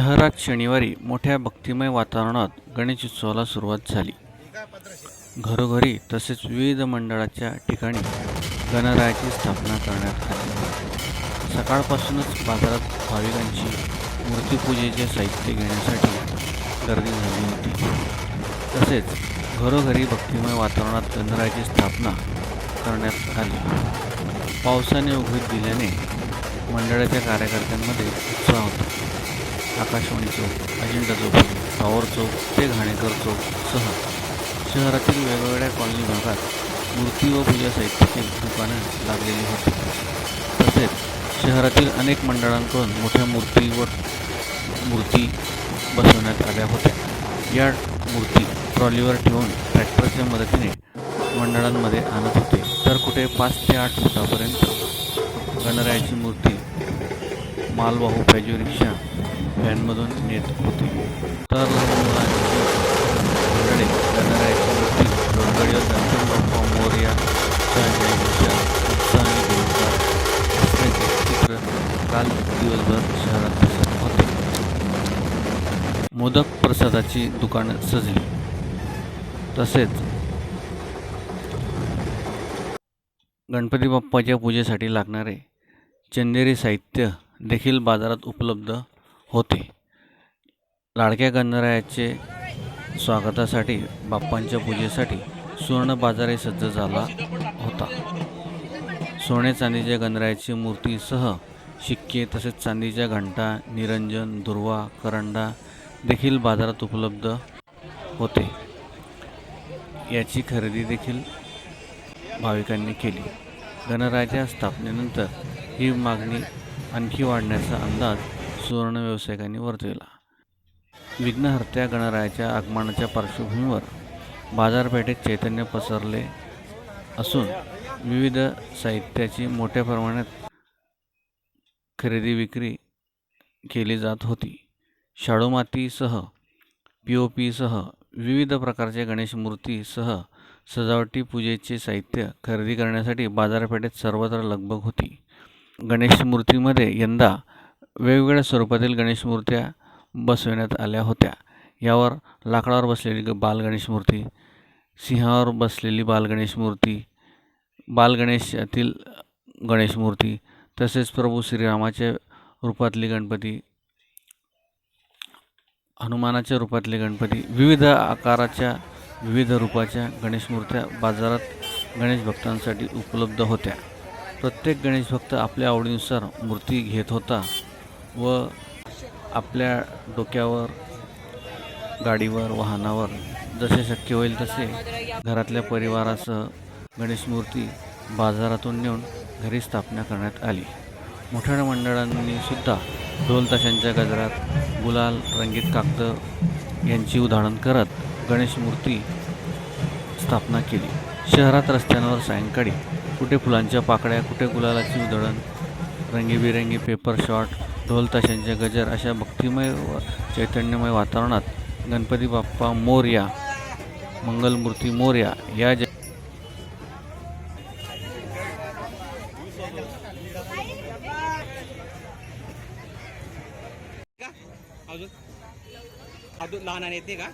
शहरात शनिवारी मोठ्या भक्तिमय वातावरणात गणेशोत्सवाला सुरुवात झाली. घरोघरी तसेच विविध मंडळाच्या ठिकाणी गणरायाची स्थापना करण्यात आली. सकाळपासूनच बाजारात भाविकांची मूर्तीपूजेचे साहित्य घेण्यासाठी गर्दी झाली होती. तसेच घरोघरी भक्तिमय वातावरणात गणरायाची स्थापना करण्यात आली. पावसाने उघडीत दिल्याने मंडळाच्या कार्यकर्त्यांमध्ये उत्साह होता. आकाशवाणी चौक अजिंठा चौक सावर चौक ते घाणेकर चौक सह शहरातील वेगवेगळ्या कॉलनी भागात मूर्ती व पूजा साहित्याची दुकानं लागलेली होती. तसेच शहरातील अनेक मंडळांकडून मोठ्या मूर्ती व मूर्ती बसवण्यात आल्या होत्या. या मूर्ती ट्रॉलीवर ठेवून ट्रॅक्टरच्या मदतीने मंडळांमध्ये आणत होते. तर कुठे पाच ते आठ फुटापर्यंत गणरायाची मूर्ती मालवाहू पॅजो रिक्षा व्हॅनमधून नेत होते. तर लहान मुलांची गणरायाची मूर्ती डोंगरीवर बाप्पा उत्साहाने घेऊन असल्याचे चित्र काल दिवसभर शहरात दिसत होते मोदक प्रसादाची दुकानं सजली. तसेच गणपती बाप्पाच्या पूजेसाठी लागणारे चंदेरी साहित्य देखील बाजारात उपलब्ध होते. लाडक्या गणरायाचे स्वागतासाठी बाप्पांच्या पूजेसाठी सुवर्ण बाजारही सज्ज झाला होता. सोने चांदीच्या गणरायाची मूर्तीसह शिक्के तसेच चांदीच्या घंटा निरंजन दुर्वा करंडा देखील बाजारात उपलब्ध होते. याची खरेदी देखील भाविकांनी केली. गणरायाच्या स्थापनेनंतर ही मागणी आणखी वाढण्याचा अंदाज सुवर्ण व्यावसायिकांनी वर्तविला विघ्नहर्त्या गणरायाच्या आगमनाच्या पार्श्वभूमीवर बाजारपेठेत चैतन्य पसरले असून विविध साहित्याची मोठ्या प्रमाणात खरेदी विक्री केली जात होती. शाडूमातीसह पी ओ पीसह विविध प्रकारच्या गणेश मूर्तीसह सजावटी पूजेचे साहित्य खरेदी करण्यासाठी बाजारपेठेत सर्वत्र लगबग होती. गणेश मूर्तीमध्ये यंदा वेगवेगळ्या स्वरूपातील गणेश मूर्त्या बसविण्यात आल्या होत्या. यावर लाकडावर बसलेली ग- बालगणेश मूर्ती सिंहावर बसलेली बालगणेश मूर्ती बालगणेशातील गणेश मूर्ती तसेच प्रभू श्रीरामाच्या रूपातली गणपती हनुमानाच्या रूपातले गणपती विविध आकाराच्या विविध रूपाच्या गणेश मूर्त्या बाजारात गणेश भक्तांसाठी उपलब्ध होत्या. प्रत्येक गणेश भक्त आपल्या आवडीनुसार मूर्ती घेत होता. व आपल्या डोक्यावर गाडीवर वाहनावर जसे शक्य होईल तसे घरातल्या परिवारासह गणेश मूर्ती बाजारातून नेऊन घरी स्थापना करण्यात आली. मोठ्या मंडळांनी सुद्धा ढोल ताशांच्या गजरात गुलाल रंगीत कागद यांची उधाळण करत गणेश मूर्ती स्थापना केली. शहरात रस्त्यांवर सायंकाळी कुठे फुलांच्या पाकळ्या कुठे गुलालाची उधळण रंगीबिरंगी पेपर शॉट ढोल ताशांचे गजर अशा भक्तिमय व चैतन्यमय वातावरणात गणपती बाप्पा मोरया मंगलमूर्ती मोर्या या ज लहान आणि येते का?